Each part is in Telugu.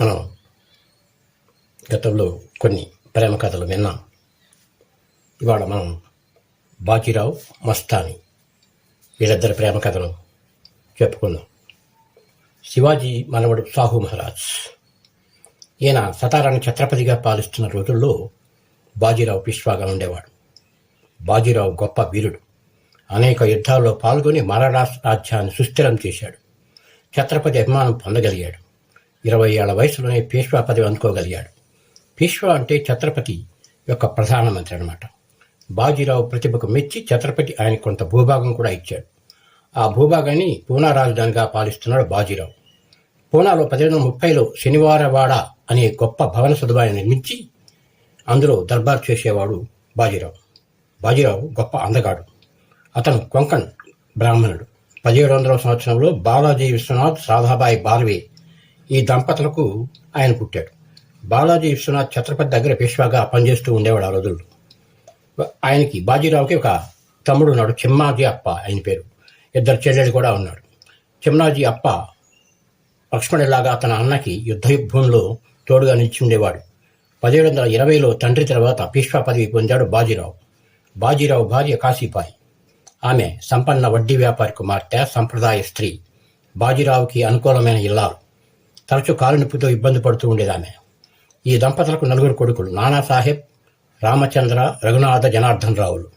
మనం గతంలో కొన్ని ప్రేమ కథలు విన్నాం. ఇవాళ మనం బాజీరావు మస్తాని వీళ్ళిద్దరి ప్రేమ కథను చెప్పుకుందాం. శివాజీ మనవడు సాహు మహారాజ్. ఈయన సతారాన్ని ఛత్రపతిగా పాలిస్తున్న రోజుల్లో బాజీరావు పిష్వాగా ఉండేవాడు. బాజీరావు గొప్ప వీరుడు. అనేక యుద్ధాల్లో పాల్గొని మరాఠా రాజ్యాన్ని సుస్థిరం చేశాడు. ఛత్రపతి అభిమానం పొందగలిగాడు. ఇరవై ఏళ్ళ వయసులోనే పేష్వా పదవి అందుకోగలిగాడు. పేష్వా అంటే ఛత్రపతి యొక్క ప్రధానమంత్రి అనమాట బాజీరావు ప్రతిభకు మెచ్చి ఛత్రపతి ఆయన కొంత భూభాగం కూడా ఇచ్చాడు. ఆ భూభాగాన్ని పూనా రాజధానిగా పాలిస్తున్నాడు బాజీరావు. పూనాలో పదిహేను ముప్పైలో శనివారవాడ అనే గొప్ప భవన సదుపాయం నిర్మించి అందులో దర్బార్ చేసేవాడు బాజీరావు. బాజీరావు గొప్ప అందగాడు. అతను కొంకణ్ బ్రాహ్మణుడు. పదిహేడు వందల సంవత్సరంలో బాలాజీ విశ్వనాథ్ సాధాబాయి బాల్వే ఈ దంపతులకు ఆయన పుట్టాడు. బాలాజీ విశ్వనాథ్ ఛత్రపతి దగ్గర పేష్వాగా పనిచేస్తూ ఉండేవాడు ఆ రోజుల్లో. ఆయనకి బాజీరావుకి ఒక తమ్ముడు ఉన్నాడు చిమ్మాజీ అప్ప ఆయన పేరు. ఇద్దరు చెల్లెలు కూడా ఉన్నాడు చిమ్నాజీ అప్ప లక్ష్మణుడిలాగా తన అన్నకి యుద్ధ భూమిలో తోడుగా నిలిచి ఉండేవాడు పదిహేడు వందల ఇరవైలో తండ్రి తర్వాత పీష్వా పదవి పొందాడు బాజీరావు. బాజీరావు భార్య కాశీపాయి ఆమె సంపన్న వడ్డీ వ్యాపారి కుమార్తె సంప్రదాయ స్త్రీ. బాజీరావుకి అనుకూలమైన ఇల్లాలు. తరచూ కాలు నొప్పితో ఇబ్బంది పడుతూ ఉండేదామె ఈ దంపతులకు నలుగురు కొడుకులు నానాసాహెబ్ రామచంద్ర రఘునాథ జనార్దన్ రావులు.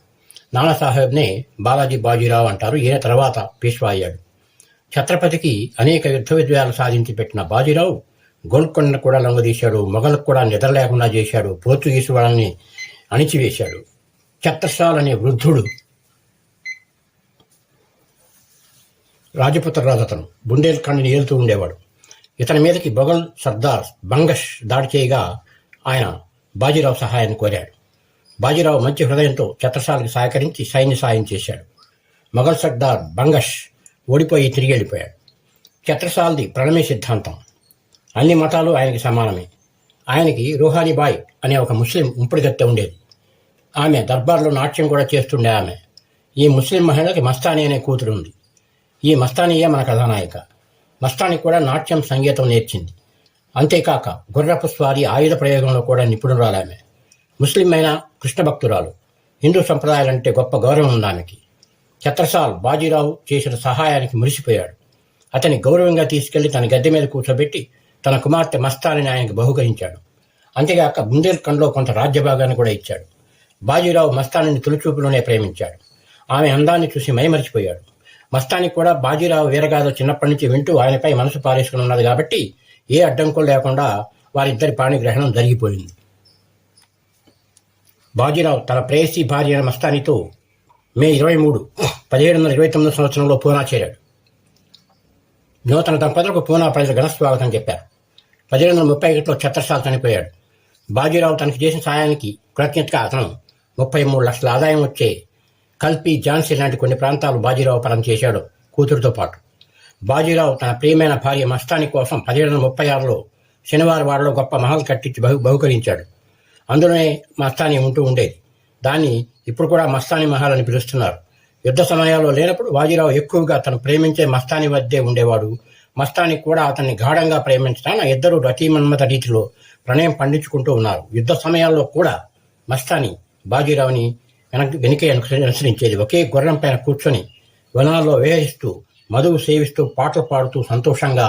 నానాసాహెబ్నే బాలాజీ బాజీరావు అంటారు. ఈయన తర్వాత పేష్వా అయ్యాడు. ఛత్రపతికి అనేక యుద్ధ విజయాలు సాధించి పెట్టిన బాజీరావు గోల్కొండను కూడా లొంగదీశాడు మొఘలకు కూడా నిద్ర లేకుండా చేశాడు పోర్చుగీసు వాళ్ళని అణిచివేశాడు. ఛత్రసాల్ అనే వృద్ధుడు రాజపుత్ర రాజతను అతను. బుందేల్ఖండ్ని ఏలుతూ ఉండేవాడు. ఇతని మీదకి బొగల్ సర్దార్ బంగష్ దాడి చేయగా ఆయన బాజీరావు సహాయాన్ని కోరాడు. బాజీరావు మంచి హృదయంతో ఛత్రసాలకు సహకరించి సైన్య సాయం చేశాడు. మొఘల్ సర్దార్ బంగష్ ఓడిపోయి తిరిగి వెళ్ళిపోయాడు. ఛత్రసాల్ది ప్రణమే సిద్ధాంతం. అన్ని మతాలు ఆయనకి సమానమే. ఆయనకి రూహానీబాయ్ అనే ఒక ముస్లిం ఉంపుడుగత్తె ఉండేది. ఆమె దర్బార్లో నాట్యం కూడా చేస్తుండే ఆమె. ఈ ముస్లిం మహిళకి మస్తాని అనే కూతురు ఉంది ఈ మస్తానియే మన కథానాయిక. మస్తానికి కూడా నాట్యం సంగీతం నేర్చింది. అంతేకాక గుర్రపు స్వారీ ఆయుధ ప్రయోగంలో కూడా నిపుణురాలామె. ముస్లిం అయిన కృష్ణ భక్తురాలు. హిందూ సంప్రదాయాలంటే గొప్ప గౌరవం ఉంది ఆమెకి. ఛత్రసాల్ బాజీరావు చేసిన సహాయానికి మురిసిపోయాడు. అతని గౌరవంగా తీసుకెళ్ళి తన గద్దె మీద కూర్చోబెట్టి తన కుమార్తె మస్తానిని ఆయనకు బహుకరించాడు. అంతేగాక బుందేల్ఖండ్లో కొంత రాజ్యభాగాన్ని కూడా ఇచ్చాడు. బాజీరావు మస్తానిని తొలిచూపులోనే ప్రేమించాడు. ఆమె అందాన్ని చూసి మైమరిచిపోయాడు. మస్తానికి కూడా బాజీరావు వీరగాథ చిన్నప్పటి నుంచి వింటూ ఆయనపై మనసు పారేసుకుని ఉన్నది కాబట్టి ఏ అడ్డంకులు లేకుండా వారిద్దరి పాణిగ్రహణం జరిగిపోయింది. బాజీరావు తన ప్రేయసి భార్య మస్తానితో మే ఇరవై మూడు పదిహేడు వందల ఇరవై తొమ్మిది సంవత్సరంలో పూనా చేరాడు. నూతన దంపతులకు పూనా ప్రజలు ఘనస్వాగతం చెప్పారు. పదిహేడు వందల ముప్పై ఒకటిలో ఛత్రసాల్ చనిపోయాడు. బాజీరావు తనకు చేసిన సాయానికి కృతజ్ఞతగా అతను ముప్పై మూడు లక్షల ఆదాయం వచ్చే కల్పి ఝాన్సీ లాంటి కొన్ని ప్రాంతాలు బాజీరావు పరం చేశాడు కూతురుతో పాటు. బాజీరావు తన ప్రియమైన భార్య మస్తాని కోసం పదిహేడు వందల ముప్పై ఆరులో శనివారం వాడలో గొప్ప మహల్ కట్టించి బహు బహుకరించాడు. అందులోనే మస్తాని ఉంటూ ఉండేది. దాన్ని ఇప్పుడు కూడా మస్తాని మహల్ అని పిలుస్తున్నారు. యుద్ధ సమయాల్లో లేనప్పుడు బాజీరావు ఎక్కువగా తను ప్రేమించే మస్తాని వద్దే ఉండేవాడు. మస్తాని కూడా అతన్ని గాఢంగా ప్రేమించడానికి ఇద్దరు రతీమన్మత రీతిలో ప్రణయం పండించుకుంటూ ఉన్నారు. యుద్ధ సమయాల్లో కూడా మస్తాని బాజీరావుని వెనక వెనుకే అనుసరించేది. ఒకే గుర్రం పైన కూర్చొని వనాల్లో వేహిస్తూ మధువు సేవిస్తూ పాటలు పాడుతూ సంతోషంగా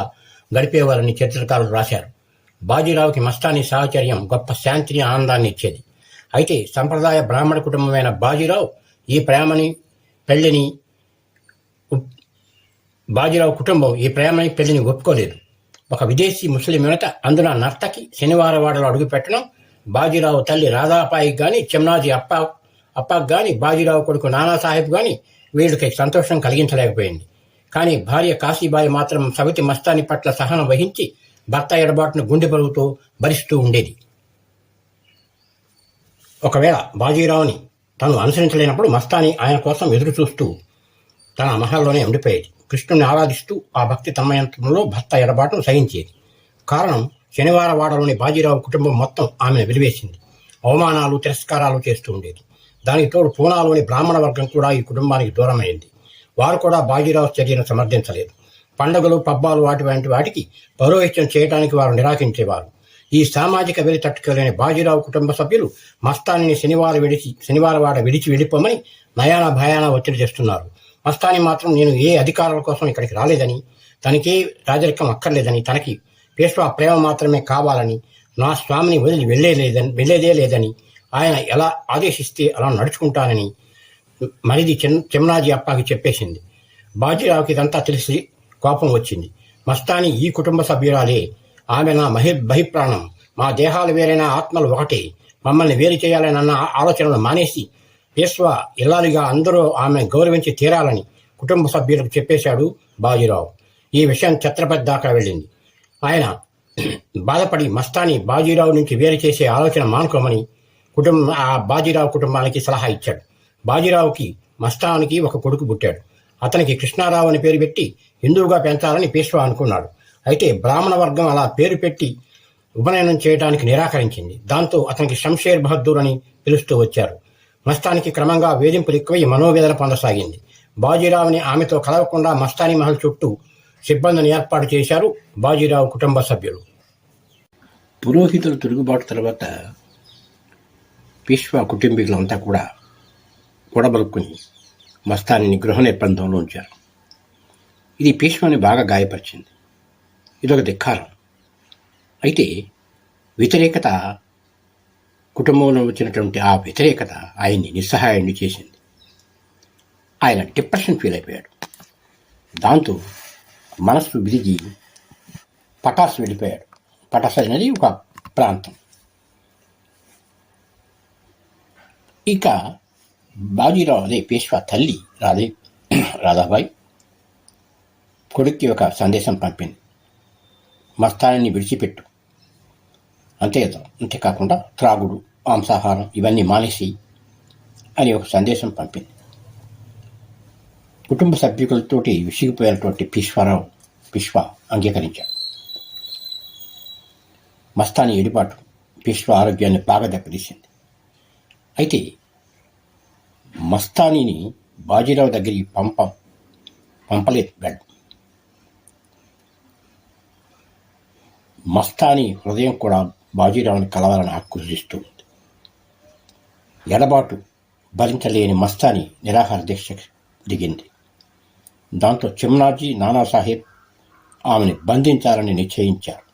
గడిపేవారని చరిత్రకారులు రాశారు. బాజీరావుకి మస్తాని సాహచర్యం గొప్ప శాంతిని ఆనందాన్ని ఇచ్చేది. అయితే సంప్రదాయ బ్రాహ్మణ కుటుంబమైన బాజీరావు ఈ ప్రేమని పెళ్ళిని బాజీరావు కుటుంబం ఈ ప్రేమని పెళ్ళిని ఒప్పుకోలేదు. ఒక విదేశీ ముస్లిం యువత అందున నర్తకి శనివారం వాడలో అడుగుపెట్టడం బాజీరావు తల్లి రాధాపాయికి గాని చెమ్నాజీ అప్ప అప్పకు కానీ బాజీరావు కొడుకు నానాసాహెబ్ కానీ వీళ్ళకి సంతోషం కలిగించలేకపోయింది. కానీ భార్య కాశీబాయి మాత్రం సవితి మస్తాని పట్ల సహనం వహించి భర్త ఎడబాటును గుండె పరుగుతూ భరిస్తూ ఉండేది. ఒకవేళ బాజీరావుని తను అనుసరించలేనప్పుడు మస్తాని ఆయన కోసం ఎదురు చూస్తూ తన మహల్లోనే ఉండిపోయేది. కృష్ణుని ఆరాధిస్తూ ఆ భక్తి తన్మయంత్రంలో భర్త ఎడబాటును సహించేది. కారణం శనివారవాడలోని బాజీరావు కుటుంబం మొత్తం ఆమెను వెలివేసింది. అవమానాలు తిరస్కారాలు చేస్తూ ఉండేది. దానికి తోడు పూనాలోని బ్రాహ్మణ వర్గం కూడా ఈ కుటుంబానికి దూరమైంది. వారు కూడా బాజీరావు చర్యను సమర్థించలేదు. పండగలు పబ్బాలు వాటి వంటి వాటికి పౌరోహిత్యం చేయడానికి వారు నిరాకరించేవారు. ఈ సామాజిక వెలి తట్టుకోలేని బాజీరావు కుటుంబ సభ్యులు మస్తానిని శనివారం విడిచి శనివారం వాడ విడిచి వెళ్ళిపోమని నయాన భయాన ఒత్తిడి చేస్తున్నారు. మస్తాని మాత్రం నేను ఏ అధికారాల కోసం ఇక్కడికి రాలేదని తనకే రాజరికం అక్కర్లేదని తనకి పేష్వా ప్రేమ మాత్రమే కావాలని నా స్వామిని వదిలి వెళ్ళేలేదని వెళ్ళేదే లేదని ఆయన ఎలా ఆదేశిస్తే అలా నడుచుకుంటానని మరిది చిన్న చిమ్నాజీ అప్పాకి చెప్పేసింది. బాజీరావుకి ఇదంతా తెలిసి కోపం వచ్చింది. మస్తాని ఈ కుటుంబ సభ్యురాలే. ఆమె నా మహి బహిప్రాణం. మా దేహాలు వేరైన ఆత్మలు ఒకటే. మమ్మల్ని వేరు చేయాలని అన్న ఆలోచనలు మానేసి పేష్వా ఇల్లాలిగా అందరూ ఆమె గౌరవించి తీరాలని కుటుంబ సభ్యులకు చెప్పేశాడు బాజీరావు. ఈ విషయం ఛత్రపతి దాకా వెళ్ళింది. ఆయన బాధపడి మస్తాని బాజీరావు నుంచి వేరు చేసే ఆలోచన మానుకోమని కుటుంబం ఆ బాజీరావు కుటుంబానికి సలహా ఇచ్చాడు. బాజీరావుకి మస్తానికి ఒక కొడుకు పుట్టాడు. అతనికి కృష్ణారావు అని పేరు పెట్టి హిందువుగా పెంచాలని పేష్వా అనుకున్నాడు. అయితే బ్రాహ్మణ వర్గం అలా పేరు పెట్టి ఉపనయనం చేయడానికి నిరాకరించింది. దాంతో అతనికి శంషేర్ బహద్దూర్ అని పిలుస్తూ వచ్చారు. మస్తానికి క్రమంగా వేధింపులు ఎక్కువై మనోవేదన పొందసాగింది. బాజీరావుని ఆమెతో కలవకుండా మస్తాని మహల్ చుట్టూ సిబ్బందిని ఏర్పాటు చేశారు బాజీరావు కుటుంబ సభ్యులు. పురోహితుల తిరుగుబాటు తర్వాత పేష్వా కుటుంబీకులంతా కూడా కూడబలుక్కుని మస్తానిని గృహ నిర్బంధంలో ఉంచారు. ఇది పేష్వాని బాగా గాయపరిచింది. ఇదొక ధిక్కారం అయితే వ్యతిరేకత కుటుంబంలో వచ్చినటువంటి ఆ వ్యతిరేకత ఆయన్ని నిస్సహాయాన్ని చేసింది. ఆయన డిప్రెషన్ ఫీల్ అయిపోయాడు. దాంతో మనస్సు విరిగి పటాస్ వెళ్ళిపోయాడు. పటాస్ అనేది ఒక ప్రాంతం. ఇక బాజీరావు అదే పేష్వా తల్లి రాధే రాధాబాయి కొడుక్కి ఒక సందేశం పంపింది మస్తాన్ని విడిచిపెట్టు అంతే అంతేకాకుండా త్రాగుడు మాంసాహారం ఇవన్నీ మానేసి అని ఒక సందేశం పంపింది కుటుంబ సభ్యులతోటి విసిగిపోయినటువంటి పీశ్వరావు పిష్వా అంగీకరించాడు మస్తాని ఎడిపాటు పిష్వ ఆరోగ్యాన్ని బాగా దెబ్బతీసింది అయితే మస్తానీని బాజీరావు దగ్గరికి పంప పంపలేదు వెళ్ళ మస్తానీ హృదయం కూడా బాజీరావుని కలవాలని ఆకర్షిస్తూ ఉంది. ఎడబాటు భరించలేని మస్తాని నిరాహార దీక్ష దిగింది. దాంతో చిమ్నాజీ నానాసాహెబ్ ఆమెను బంధించాలని నిశ్చయించారు.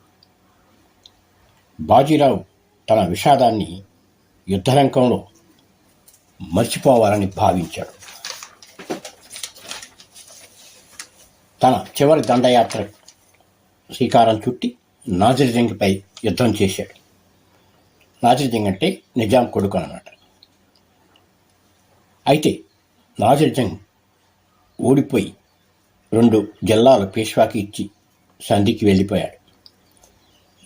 బాజీరావు తన విషాదాన్ని యుద్ధరంగంలో మర్చిపోవాలని భావించాడు. తన చివరి దండయాత్ర శ్రీకారం చుట్టి నాజిర్జంగ్పై యుద్ధం చేశాడు. నాజిర్జంగ్ అంటే నిజాం కొడుకు అన్నమాట. అయితే నాజిర్జంగ్ ఓడిపోయి రెండు జిల్లాలు పేష్వాకి ఇచ్చి సంధికి వెళ్ళిపోయాడు.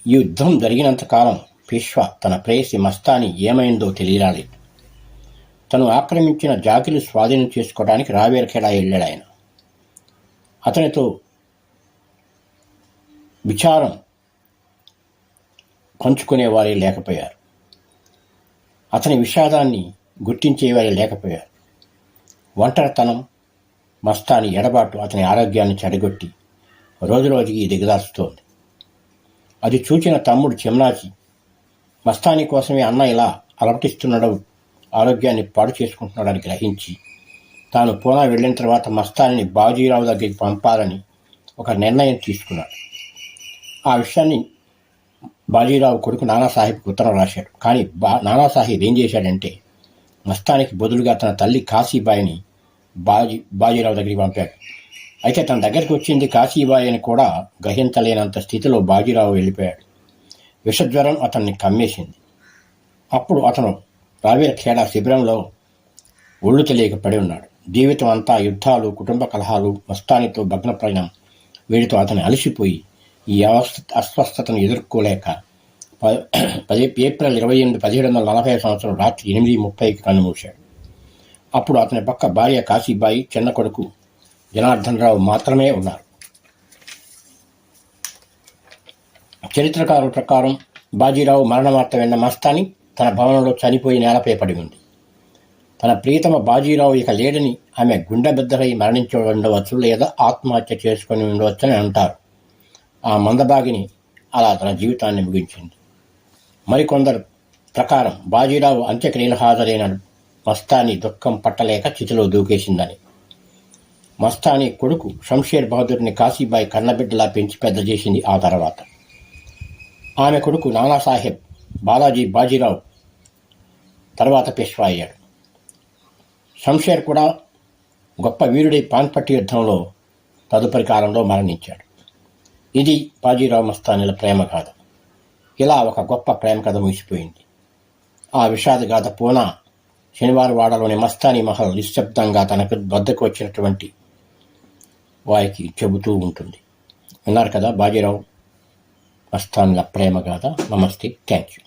ఈ యుద్ధం జరిగినంత కాలం తన ప్రేయసి మస్తాని ఏమైందో తెలియరాలేదు తను ఆక్రమించిన జాకిలు స్వాధీనం చేసుకోవడానికి రావేరఖేడా వెళ్ళాడు ఆయన? అతనితో విచారం పంచుకునేవారే లేకపోయారు. అతని విషాదాన్ని గుర్తించేవారే లేకపోయారు. ఒంటరితనం మస్తాని ఎడబాటు అతని ఆరోగ్యాన్ని చెడగొట్టి రోజురోజుకి దిగదార్చుతోంది అది చూచిన తమ్ముడు చిమ్నాజీ మస్తాని కోసమే అన్న ఇలా అలవటిస్తున్నాడు ఆరోగ్యాన్ని పాడు చేసుకుంటున్నాడని గ్రహించి తాను పూనా వెళ్ళిన తర్వాత మస్తానిని బాజీరావు దగ్గరికి పంపాలని ఒక నిర్ణయం తీసుకున్నాడు. ఆ విషయాన్ని బాజీరావు కొడుకు నానాసాహెబ్కి ఉత్తరం రాశాడు. కానీ బా నానాసాహెబ్ ఏం చేశాడంటే మస్తానికి బదులుగా తన తల్లి కాశీబాయిని బాజీ బాజీరావు దగ్గరికి పంపాడు. అయితే తన దగ్గరికి వచ్చింది కాశీబాయి అని కూడా గ్రహించలేనంత స్థితిలో బాజీరావు వెళ్ళిపోయాడు. విషజ్వరం అతన్ని కమ్మేసింది. అప్పుడు అతను రావీర ఖేడా శిబిరంలో ఒళ్ళు తెలియక పడి ఉన్నాడు. జీవితం అంతా యుద్ధాలు కుటుంబ కలహాలు మస్తానితో భగ్నప్రయాణం వీడితో అతను అలసిపోయి ఈ అవస్థ అస్వస్థతను ఎదుర్కోలేక ప- పది ఏప్రిల్ ఇరవై ఎనిమిది పదిహేడు వందల నలభై సంవత్సరం రాత్రి ఎనిమిది ముప్పైకి కన్నుమూశాడు అప్పుడు అతని పక్క భార్య కాశీబాయి చిన్న కొడుకు జనార్దన్ రావు మాత్రమే ఉన్నారు. చరిత్రకారుల ప్రకారం బాజీరావు మరణవార్త విన్న మస్తాని తన భవనంలో చనిపోయి నేలపై పడి ఉంది. తన ప్రియతమ బాజీరావు ఇక లేడని ఆమె గుండెబిద్దరై మరణించి ఉండవచ్చు లేదా ఆత్మహత్య చేసుకొని ఉండవచ్చని అంటారు. ఆ మందబాగిని అలా తన జీవితాన్ని ముగించింది. మరికొందరు ప్రకారం బాజీరావు అంత్యక్రియలు హాజరైన మస్తాని దుఃఖం పట్టలేక చితిలో దూకేసిందని. మస్తాని కొడుకు షంషేర్ బహదూర్ని కాశీబాయి కన్నబిడ్డలా పెంచి పెద్ద చేసింది ఆ తర్వాత. ఆమె కొడుకు నానాసాహెబ్ బాలాజీ బాజీరావు తర్వాత పేష్వా అయ్యాడు. శంషేర్ కూడా గొప్ప వీరుడి పాన్పట్టి యుద్ధంలో తదుపరి కాలంలో మరణించాడు. ఇది బాజీరావు మస్తానీల ప్రేమ గాథ. ఇలా ఒక గొప్ప ప్రేమ కథ ముగిసిపోయింది. ఆ విషాద గాథ పూనా శనివారం వాడలోని మస్తానీ మహల్ నిశ్శబ్దంగా తనకు వద్దకు వచ్చినటువంటి వారికి చెబుతూ ఉంటుంది. విన్నారు కదా బాజీరావు? మస్తాన్ల ప్రేమ గాథ నమస్తే థ్యాంక్ యూ